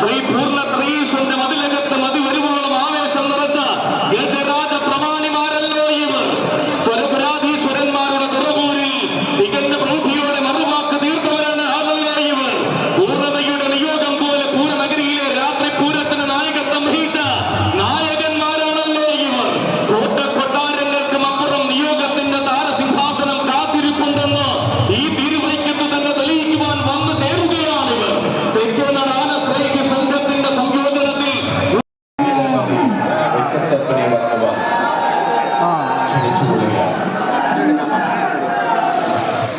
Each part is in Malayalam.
¡Soy burla! വെച്ചുകൊള്ളുകയാണ്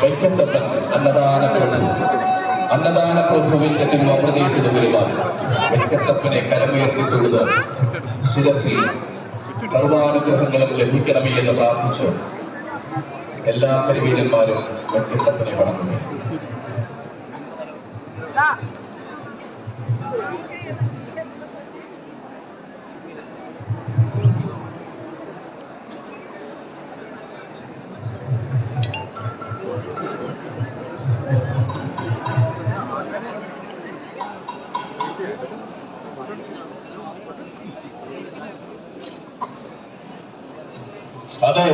വൈക്കത്തത്ത് അന്നദാന പ്രഭു. അന്നദാന പ്രഭുവിന്റെ തിരുവപ്രതീയത്തിന് വരുവാൻ വൈക്കത്തപ്പനെ കരമുയർത്തിയിട്ടുള്ളത് ശിരസിൽ സർവാനുഗ്രഹങ്ങളും ലഭിക്കണമേ എന്ന് പ്രാർത്ഥിച്ചു. എല്ലാ കരിവീരന്മാരും വൈക്കത്തപ്പനെ വണങ്ങുന്നു. ಅದೇ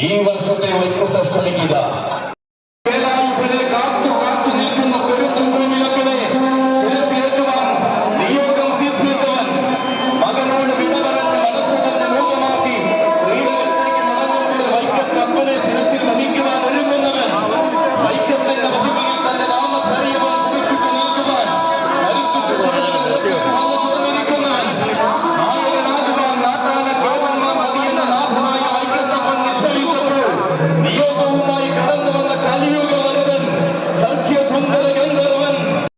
ಈ ವರ್ಷದ ವೈಕುಂಠ ಸಮಿತಿದ